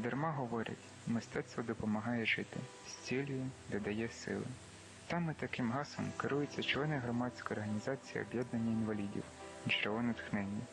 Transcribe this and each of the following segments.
Недарма говорять, мистецтво допомагає жити, зцілює, додає сили. Саме таким гасом керуються члени громадської організації об'єднання інвалідів, джерело натхнення.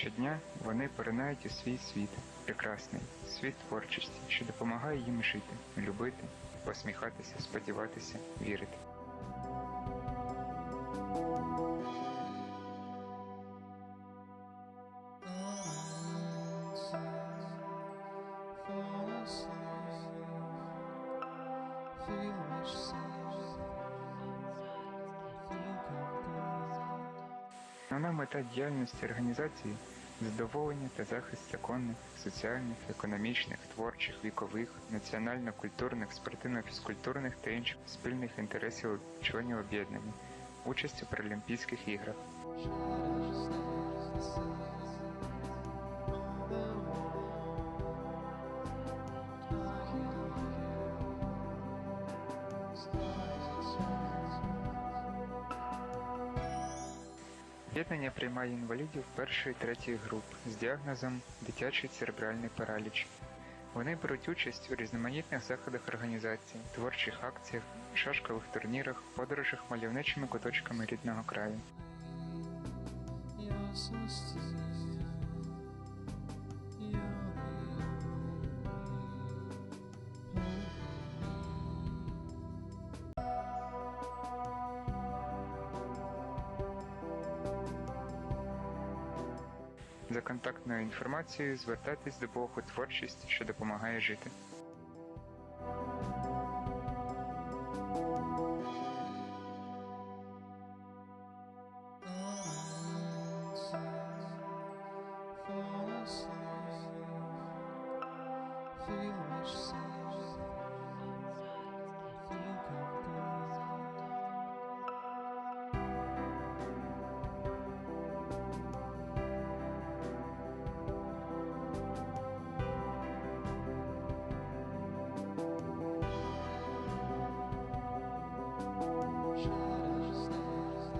Щодня вони поринають у свій світ, прекрасний, світ творчості, що допомагає їм жити, любити, посміхатися, сподіватися, вірити. Основна мета діяльності організації задоволення та захист законних, соціальних, економічних, творчих, вікових, національно-культурних, спортивно-фізкультурних та інших спільних інтересів членів об'єднання, участь у Паралімпійських іграх. Об'єднання приймає інвалідів першої третьої груп з діагнозом дитячий церебральний параліч. Вони беруть участь у різноманітних заходах організації, творчих акціях, шашкових турнірах, подорожах мальовничими куточками рідного краю. За контактною інформацією звертайтесь до блогу творчість, що допомагає жити.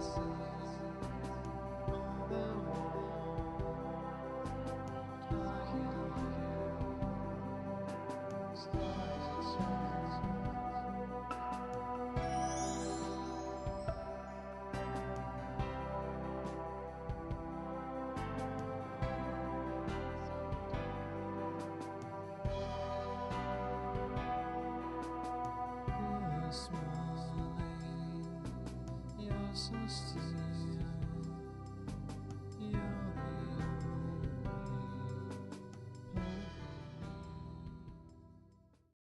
smile so.